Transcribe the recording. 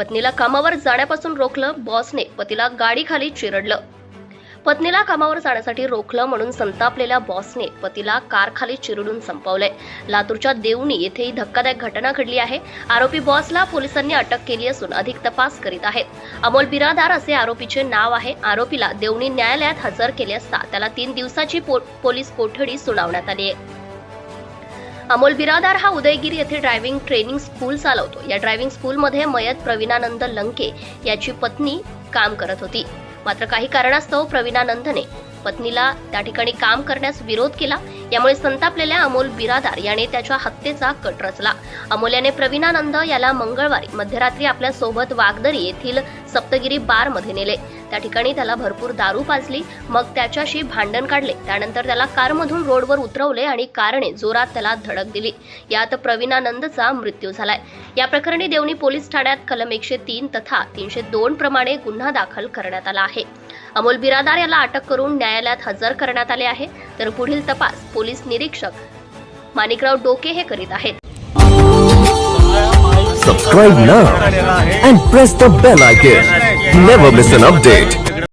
पत्नीला कामावर जाण्यापासून रोखलं बॉसने पतीला गाडीखाली चिरडलं. पत्नीला कामावर जाण्यासाठी रोखलं म्हणून संतापलेल्या बॉसने पतीला कारखाली चिरडून संपवलंय. लातूरच्या देवणी येथे ही धक्कादायक घटना घडली आहे. आरोपी बॉसला पोलिसांनी अटक केली असून अधिक तपास करीत आहेत. अमोल बिरादार असे आरोपीचे नाव आहे. आरोपीला देवणी न्यायालयात हजर केले असता त्याला तीन दिवसाची पो- पोलीस कोठडी सुनावण्यात आली आहे. अमोल बिरादार हा उदयगिरी येथे ड्रायव्हिंग ट्रेनिंग स्कूल चालवतो. या ड्रायव्हिंग स्कूलमध्ये मयत प्रवीणानंद लंके याची पत्नी काम करत होती. मात्र काही कारणास्तव प्रवीणानंदने पत्नीला त्या ठिकाणी काम करण्यास विरोध केला. यामुळे संतापलेल्या अमोल बिरादार याने त्याच्या हत्येचा कट रचला. अमोल याने प्रवीणानंद याला मंगळवारी मध्यरात्री आपल्यासोबत वागदरी येथील सप्तगिरी बारमध्ये नेले. त्या ठिकाणी त्याला भरपूर दारू पाजली मग त्याच्याशी भांडण काढले. त्यानंतर त्याला कारमधून रोडवर उतरवले आणि कारने जोरात त्याला धडक दिली. यात प्रवीणानंदचा मृत्यू झालाय. या प्रकरणी देवणी पोलीस ठाण्यात कलम एकशे तीन तथा तीनशे दोन प्रमाणे गुन्हा दाखल करण्यात आला आहे. अमोल बिरादार याला अटक करून न्यायालयात हजर करण्यात आले आहे तर पुढील तपास पोलीस निरीक्षक माणिकराव डोके हे करीत आहेत Subscribe now and press the bell icon. Never miss an update.